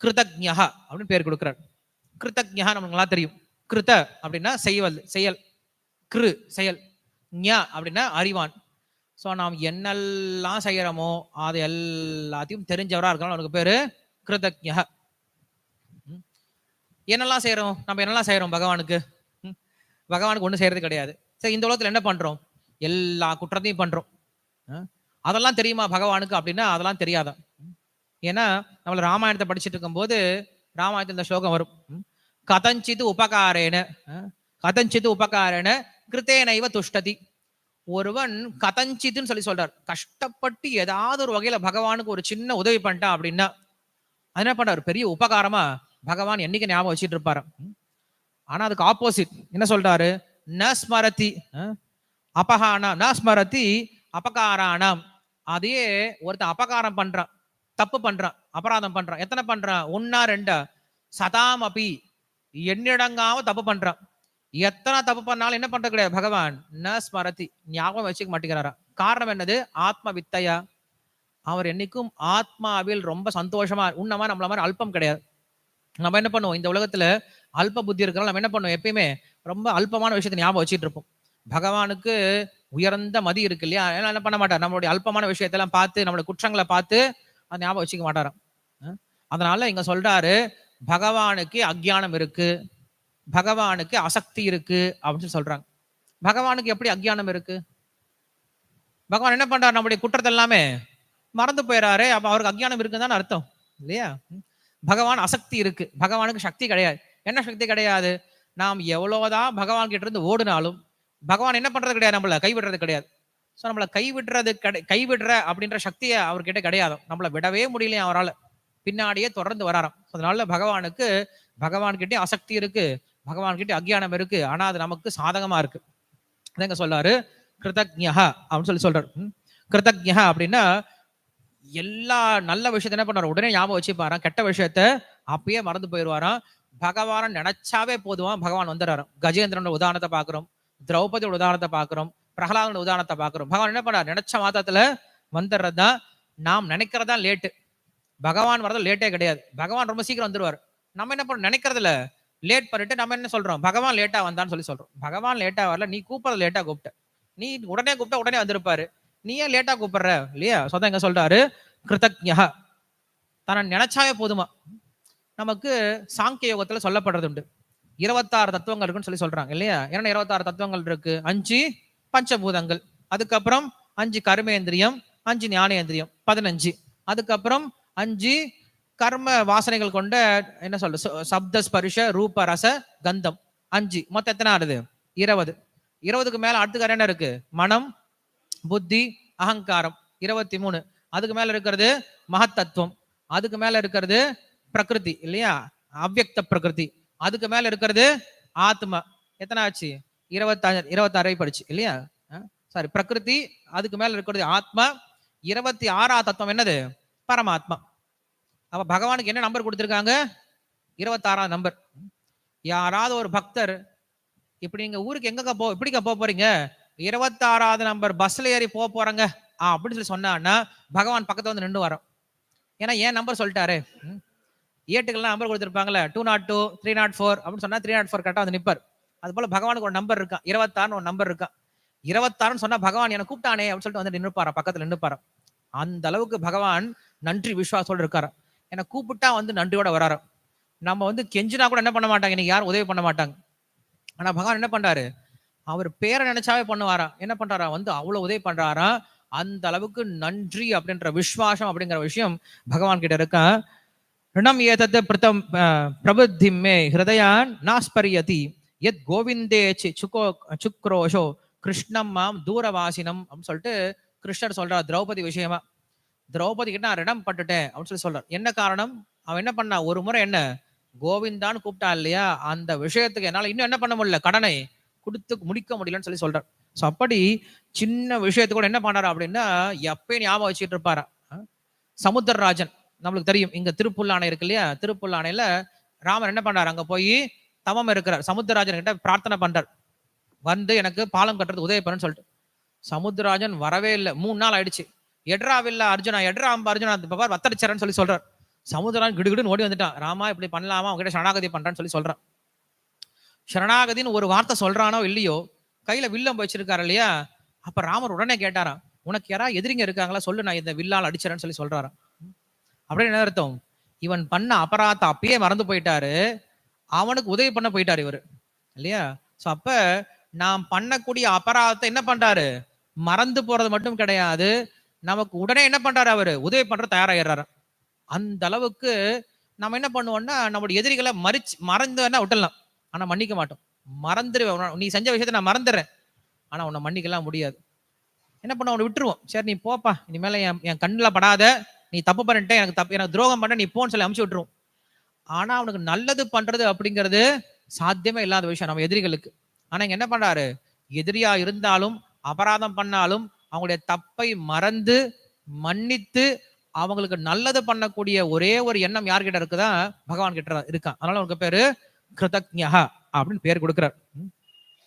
கிருதஜ்ஞா அப்படின்னு பேர் கொடுக்கிறார். கிருதஜ்ஞா நமக்கு நல்லா தெரியும். கிருத அப்படின்னா செய்வல் செயல். கிரு செயல். ஞா அப்படின்னா அறிவான். ஸோ நாம் என்னெல்லாம் செய்கிறோமோ அது எல்லாத்தையும் தெரிஞ்சவராக இருக்கணும் அவனுக்கு பேர் கிருதஜ்ஞா ம். என்னெல்லாம் செய்கிறோம் நம்ம என்னெல்லாம் செய்கிறோம் பகவானுக்கு? ம். பகவானுக்கு ஒன்றும் செய்கிறது கிடையாது. சரி இந்த உலகத்தில் என்ன பண்ணுறோம் எல்லா குற்றத்தையும் பண்ணுறோம் அதெல்லாம் தெரியுமா பகவானுக்கு? அப்படின்னா அதெல்லாம் தெரியாதான். ஏன்னா நம்மள ராமாயணத்தை படிச்சுட்டு இருக்கும்போது ராமாயணத்தில் இந்த ஸ்லோகம் வரும். கதஞ்சித்து கதஞ்சித் உபகாரேன ஆ? உபகாரேன கிருத்தேனைவ துஷ்டதி ஒருவன் கதஞ்சித்துன்னு சொல்லி சொல்றார். கஷ்டப்பட்டு ஏதாவது ஒரு வகையில பகவானுக்கு ஒரு சின்ன உதவி பண்ணிட்டான் அப்படின்னா அது என்ன பண்றாரு பெரிய உபகாரமா பகவான் என்னைக்கு ஞாபகம் வச்சுட்டு இருப்பாரு ஆனா அதுக்கு ஆப்போசிட் என்ன சொல்றாரு? ந ஸ்மரதி ஆ? அபகானா ந ஸ்மரதி அபகாரானாம் அதையே ஒருத்தன் அபகாரம் பண்றான். தப்பு பண்றான் அபராதம் பண்றான். எத்தனை பண்றான்? ஒன்னா ரெண்டா? சதாம் அபி. எண்ணிடங்காம தப்பு பண்றான். எத்தனை தப்பு பண்ணாலும் என்ன பண்றது கிடையாது. பகவான் ந ஸ்மரதி ஞாபகம் வச்சுக்க மாட்டேங்கிறாரா? காரணம் என்னது? ஆத்ம வித்தையா? அவர் என்னைக்கும் ஆத்மாவில் ரொம்ப சந்தோஷமா உன்னமா நம்மள மாதிரி அல்பம் கிடையாது. நம்ம என்ன பண்ணுவோம்? இந்த உலகத்துல அல்ப புத்தி இருக்கிறோம் நம்ம என்ன பண்ணுவோம்? எப்பயுமே ரொம்ப அல்பமான விஷயத்தை ஞாபகம் வச்சுட்டு இருப்போம். பகவானுக்கு உயர்ந்த மதி இருக்கு இல்லையா? என்ன பண்ண மாட்டார்? நம்மளுடைய அல்பமான விஷயத்தெல்லாம் பார்த்து நம்மளுடைய குற்றங்களை பார்த்து அதை ஞாபகம் வச்சுக்க மாட்டாராம். அதனால இங்க சொல்றாரு பகவானுக்கு அக்ஞானம் இருக்கு பகவானுக்கு அசக்தி இருக்கு அப்படின்னு சொல்லி சொல்றாங்க. பகவானுக்கு எப்படி அக்ஞானம் இருக்கு? பகவான் என்ன பண்றாரு? நம்முடைய குற்றத்தை எல்லாமே மறந்து போயிடாரு அப்ப அவருக்கு அக்ஞானம் இருக்குன்னு அர்த்தம் இல்லையா? பகவான் அசக்தி இருக்கு. பகவானுக்கு சக்தி கிடையாது. என்ன சக்தி கிடையாது? நாம் எவ்வளவுதான் பகவான் கிட்ட இருந்து ஓடினாலும் பகவான் என்ன பண்றது கிடையாது நம்மள? கைவிடுறது கிடையாது. ஸோ நம்மளை கைவிடுறது கிடை கைவிடுற அப்படின்ற சக்தியை அவர்கிட்ட கிடையாது. நம்மளை விடவே முடியலையே அவரால். பின்னாடியே தொடர்ந்து வராராம். அதனால பகவானுக்கு பகவான்கிட்டே அசக்தி இருக்கு. பகவான்கிட்ட அக்ஞானம் இருக்கு. ஆனா அது நமக்கு சாதகமா இருக்கு. அதங்க சொல்றாரு? கிருதஜா அப்படின்னு சொல்லி சொல்றாரு. கிருதஜா அப்படின்னா எல்லா நல்ல விஷயத்த என்ன பண்ணுவார்? உடனே ஞாபகம் வச்சுப்பாராம். கெட்ட விஷயத்த அப்பயே மறந்து போயிடுவாராம். பகவானை நினைச்சாவே போதுவான் பகவான் வந்துடுறாரு கஜேந்திரனோட உதாரணத்தை பாக்குறோம் திரௌபதியோட உதாரணத்தை பாக்குறோம் பிரகலாதனோட உதாரணத்தை பார்க்குறோம். பகவான் என்ன பண்ணார் நினைச்ச மாதத்துல வந்துடுறது தான் நாம் நினைக்கிறதா லேட்டு பகவான் வரது லேட்டே கிடையாது. பகவான் ரொம்ப சீக்கிரம் வந்துடுவார் நம்ம என்ன பண்ண நினைக்கிறதுல லேட் பண்ணிட்டு நம்ம என்ன சொல்றோம்? பகவான் லேட்டா வந்தான்னு சொல்லி சொல்றோம். பகவான் லேட்டா வரல. நீ கூப்பிடுறது லேட்டா கூப்பிட்ட. நீ உடனே கூப்பிட்டா உடனே வந்திருப்பாரு. நீ ஏன் லேட்டா கூப்பிடுற? இல்லையா? சொந்த எங்க சொல்றாரு? கிருதஜ்ஞா தன்னை நினைச்சாவே போதுமா? நமக்கு சாங்கிய யோகத்துல சொல்லப்படுறது உண்டு. இருபத்தாறு தத்துவங்கள் இருக்குன்னு சொல்லி சொல்றாங்க. இல்லையா? என்ன இருபத்தாறு தத்துவங்கள் இருக்கு? அஞ்சு பஞ்சபூதங்கள். அதுக்கப்புறம் அஞ்சு கர்மேந்திரியம் அஞ்சு ஞானேந்திரியம் பதினஞ்சு. அதுக்கப்புறம் அஞ்சு கர்ம வாசனைகள் கொண்ட என்ன சொல்ற சப்த ஸ்பரிஷ ரூப ரச கந்தம். அஞ்சு. மொத்தம் எத்தனை ஆறுது? இருபது. இருபதுக்கு மேல அடுத்துக்கு என்ன இருக்கு? மனம் புத்தி அகங்காரம். இருபத்தி மூணு அதுக்கு மேல இருக்கிறது மகத்தத்துவம். அதுக்கு மேல இருக்கிறது பிரகிருதி இல்லையா? அவ்யக்த பிரகிருதி. அதுக்கு மேல இருக்கிறது ஆத்மா. எத்தனை ஆச்சு? இருபத்தாறு இருபத்தாறு படிச்சு இல்லையா? சாரி பிரகிருதி அதுக்கு மேல இருக்கிறது ஆத்மா. இருபத்தி ஆறாவது தத்துவம் என்னது? பரமாத்மா. அப்ப பகவானுக்கு என்ன நம்பர் கொடுத்துருக்காங்க? இருபத்தாறாம் நம்பர் யாராவது ஒரு பக்தர் இப்படி நீங்க ஊருக்கு எங்க போ இப்படிக்கா போக போறீங்க? இருபத்தாறாவது நம்பர் பஸ்ல ஏறி போக போறாங்க. ஆ அப்படின்னு சொல்லி சொன்னான்னா பகவான் பக்கத்துல வந்து நின்று வரோம். ஏன்னா ஏன் நம்பர் சொல்லிட்டாரு? ம். ஏட்டுக்கெல்லாம் number கொடுத்துருப்பாங்களே two naught two three naught four அப்படின்னு சொன்னா த்ரீ நாட் ஃபோர் கரெக்டாக வந்து நிற்பார் அது போல பகவானுக்கு ஒரு நம்பர் இருக்கான் இருபத்தாறுன்னு ஒரு நம்பர் இருக்கான் இருபத்தாறுன்னு சொன்னா பகவான் என்னை கூப்பிட்டானே அப்படின்னு சொல்லிட்டு வந்து நின்றுப்பாரா பக்கத்துல நின்றுப்பாரா அந்த அளவுக்கு பகவான் நன்றி விசுவாசத்தோட இருக்காரு என்னை கூப்பிட்டா வந்து நன்றியோட வராரு நம்ம வந்து கெஞ்சினா கூட என்ன பண்ண மாட்டாங்க? இன்னைக்கு யாரும் உதவி பண்ண மாட்டாங்க. ஆனா பகவான் என்ன பண்றாரு? அவர் பேரை நினைச்சாவே பண்ணுவாரா என்ன பண்றாரா வந்து அவ்வளவு உதவி பண்றாரா அந்த அளவுக்கு நன்றி அப்படின்ற விசுவாசம் அப்படிங்கிற விஷயம் பகவான் கிட்ட இருக்கா? ரிணம் ஏதத் பிரதம் பிரபுத்தி மே ஹிருதயான் நாஸ்பரியதி. எத் கோவிந்தே சி சுக்கோ சுக்ரோஷோ கிருஷ்ணம் மாம் தூரவாசினம் அப்படின்னு சொல்லிட்டு கிருஷ்ணர் சொல்றார் திரௌபதி விஷயமா. திரௌபதி கிட்ட நான் ரிடம் பட்டுட்டேன் அப்படின்னு சொல்லி சொல்றார். என்ன காரணம்? அவன் என்ன பண்ணா? ஒரு முறை என்ன? கோவிந்தான்னு கூப்பிட்டான் இல்லையா? அந்த விஷயத்துக்கு என்னால இன்னும் என்ன பண்ண முடியல? கடனை கொடுத்து முடிக்க முடியலன்னு சொல்லி சொல்றார். ஸோ அப்படி சின்ன விஷயத்துக்கு கூட என்ன பண்ணாரு அப்படின்னா எப்பயும் ஞாபகம் வச்சுட்டு இருப்பாரா? சமுத்திரராஜன் நம்மளுக்கு தெரியும். இங்க திருப்புல்லானை இருக்கு இல்லையா? திருப்புல்லானையில ராமர் என்ன பண்ணார்? அங்க போய் தவம் இருக்கிறார். சமுத்திரராஜன் கிட்ட பிரார்த்தனை பண்றார். வந்து எனக்கு பாலம் கட்டுறது உதவி பண்ணுன்னு சொல்லிட்டு. சமுத்திரராஜன் வரவே இல்லை. மூணு நாள் ஆயிடுச்சு. எட்ரா வில்ல அர்ஜுனா எட்ரா அம்பா அர்ஜுனா அந்த பவர் வத்தடிச்சாரன்னு சொல்லி சொல்றார். சமுத்திரராஜன் கிடுகிடுன்னு ஓடி வந்துட்டான். ராமா இப்படி பண்ணலாமா? அவங்ககிட்ட சரணாகதி பண்றான்னு சொல்லி சொல்றான். சரணாகதின்னு ஒரு வார்த்தை சொல்றானோ இல்லையோ கையில வில்லம் வச்சிருக்காரு இல்லையா? அப்ப ராமர் உடனே கேட்டாராம் உனக்கு யாரா எதிரிங்க இருக்காங்களா? சொல்லு நான் இந்த வில்லால் அடிச்சிடறேன்னு சொல்லி சொல்றாராம். அப்படின்னு என்ன அர்த்தம்? இவன் பண்ண அபராதம் அப்பயே மறந்து போயிட்டாரு. அவனுக்கு உதவி பண்ண போயிட்டார் இவர். இல்லையா? ஸோ அப்ப நாம் பண்ணக்கூடிய அபராதத்தை என்ன பண்றாரு? மறந்து போறது மட்டும் கிடையாது. நமக்கு உடனே என்ன பண்றாரு அவரு? உதவி பண்ற தயாராகிறாரு அந்த அளவுக்கு நம்ம என்ன பண்ணுவோம்னா நம்மளுடைய எதிரிகளை மறிச்சு மறந்து வேணா விட்டுடலாம். ஆனா மன்னிக்க மாட்டோம். மறந்துடுவேன் நீ செஞ்ச விஷயத்த நான் மறந்துடுறேன் ஆனா உன்னை மன்னிக்கலாம் முடியாது. என்ன பண்ண அவனை விட்டுருவோம். சரி நீ போப்பா. இனிமேல என் என் கண்ணில் படாத. நீ தப்பு பண்ணிட்டேன். எனக்கு தப்பு எனக்கு துரோகம் பண்ண நீ போன்னு சொல்லி அமுச்சு விட்டுருவோம். ஆனா அவனுக்கு நல்லது பண்றது அப்படிங்கிறது சாத்தியமே இல்லாத விஷயம் நம்ம எதிரிகளுக்கு. ஆனா இங்க என்ன பண்றாரு? எதிரியா இருந்தாலும் அபராதம் பண்ணாலும் அவங்களுடைய தப்பை மறந்து மன்னித்து அவங்களுக்கு நல்லது பண்ணக்கூடிய ஒரே ஒரு எண்ணம் யார்கிட்ட இருக்குதான் பகவான் கிட்ட இருக்கான். அதனால அவனுக்கு பேரு கிருதஜா அப்படின்னு பேர் கொடுக்கிறார்.